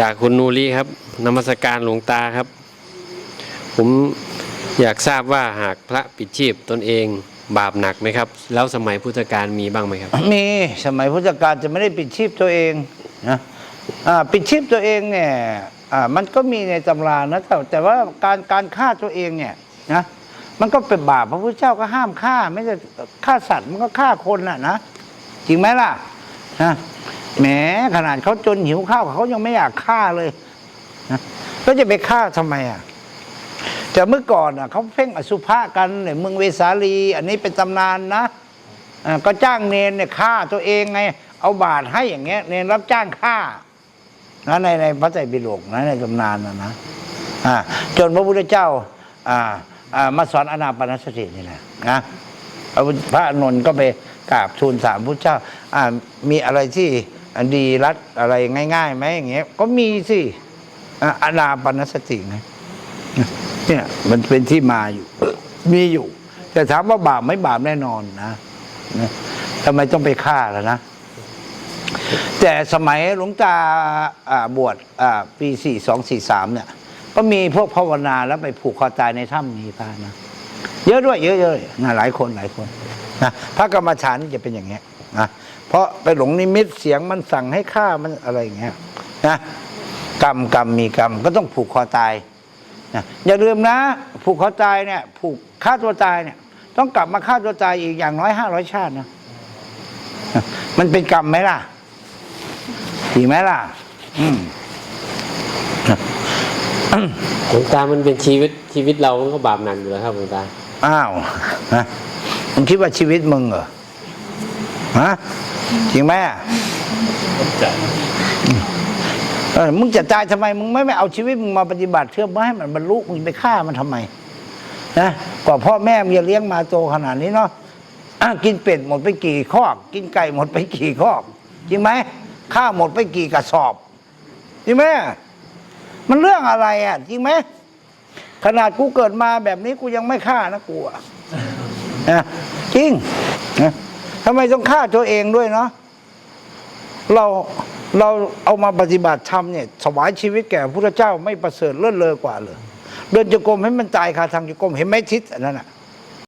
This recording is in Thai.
จากคุณนูรีครับนมัสการหลวงตาครับ ผมอยากทราบว่าหากพระปิดชีพตนเองบาปหนักไหมครับ แล้วสมัยพุทธกาลมีบ้างไหมครับ มีสมัยพุทธกาลจะไม่ได้ปิดชีพตัวเองนะปิดชีพตัวเองเนี่ยมันก็มีในตำรานะแต่แต่ว่าการการฆ่าตัวเองเนี่ยนะมันก็เป็นบาปพระพุทธเจ้าก็ห้ามฆ่า ไม่ใช่ฆ่าสัตว์มันก็ฆ่าคนน่ะนะจริงไหมล่ะนะ แหมขนาดเขาจนหิวข้าวเขายังไม่อยากฆ่าเลยนะแล้วจะไปฆ่าทำไมอะแต่เมื่อก่อนอะเขาเพ่งอสุภะกันเนี่ยเมืองเวสาลี อันนี้เป็นตำนานนะอ่าก็จ้างเนนเนี่ยฆ่าตัวเองไง เอาบาทให้อย่างเงี้ย เนนรับจ้างฆ่านะในในพระไตรปิฎกนะในตำนานนะนะอ่าจนพระพุทธเจ้าอ่าอ่ามาสอนอนาปนสตินี่แหละนะพระอานนท์ก็ไปกราบทูลถามพระเจ้าอ่ามีอะไรที่ ดีรัดอะไรง่ายๆไหมอย่างเงี้ยก็มีสิอ่าอนาปานสติไงเนี่ยมันเป็นที่มาอยู่ มีอยู่ แต่ถามว่าบาปไม่บาปแน่นอนนะทำไมต้องไปฆ่าล่ะนะ แต่สมัยหลวงตาบวชปีสี่สองสี่สามเนี่ย ก็มีพวกภาวนาแล้วไปผูกคอตายในถ้ำนี้พระนะ เยอะด้วย เยอะๆนะหลายคนหลายคนนะพระกรรมฐานจะเป็นอย่างเงี้ย นะเพราะไปหลงนิมิตเสียงมันสั่งให้ฆ่ามันอะไรอย่างเงี้ยนะกรรมกรรมมีกรรมก็ต้องผูกคอตายนะอย่าลืมนะ ผูกคอตายเนี่ย ผูกฆ่าตัวตายเนี่ย ต้องกลับมาฆ่าตัวตายอีกอย่างน้อยห้าร้อยชาตินะนะมันเป็นกรรมไหมล่ะดีไหมล่ะ อืมหลวงตามันเป็นชีวิตชีวิตเรามันก็บาปหนักอยู่แล้วครับหลวงตาอ้าวนะมึงคิดว่าชีวิตมึงเหรอ ฮะจริงไหมอะเออมึงจะตายทำไม มึงไม่ไม่เอาชีวิตมึงมาปฏิบัติเพื่อไม่ให้มันบรรลุมึงไปฆ่ามันทำไมนะกว่าพ่อแม่มึงจะเลี้ยงมาโตขนาดนี้เนาะะกินเป็ดหมดไปกี่คอกกินไก่หมดไปกี่คอกจริงไหมข้าวหมดไปกี่กระสอบจริงไหมมันเรื่องอะไรอะ จริงไหมขนาดกูเกิดมาแบบนี้กูยังไม่ฆ่านะกูอะนะจริงนะ ทำไมต้องฆ่าตัวเองด้วยเนาะเราเราเอามาปฏิบัติธรรมเนี่ยสวายชีวิตแก่พระเจ้าไม่ประเสริฐเลิศเลอกว่าเลยเดินจงกรมให้มันตายคาทางจงกรมเห็นไหมทิศอันนั้นน่ะ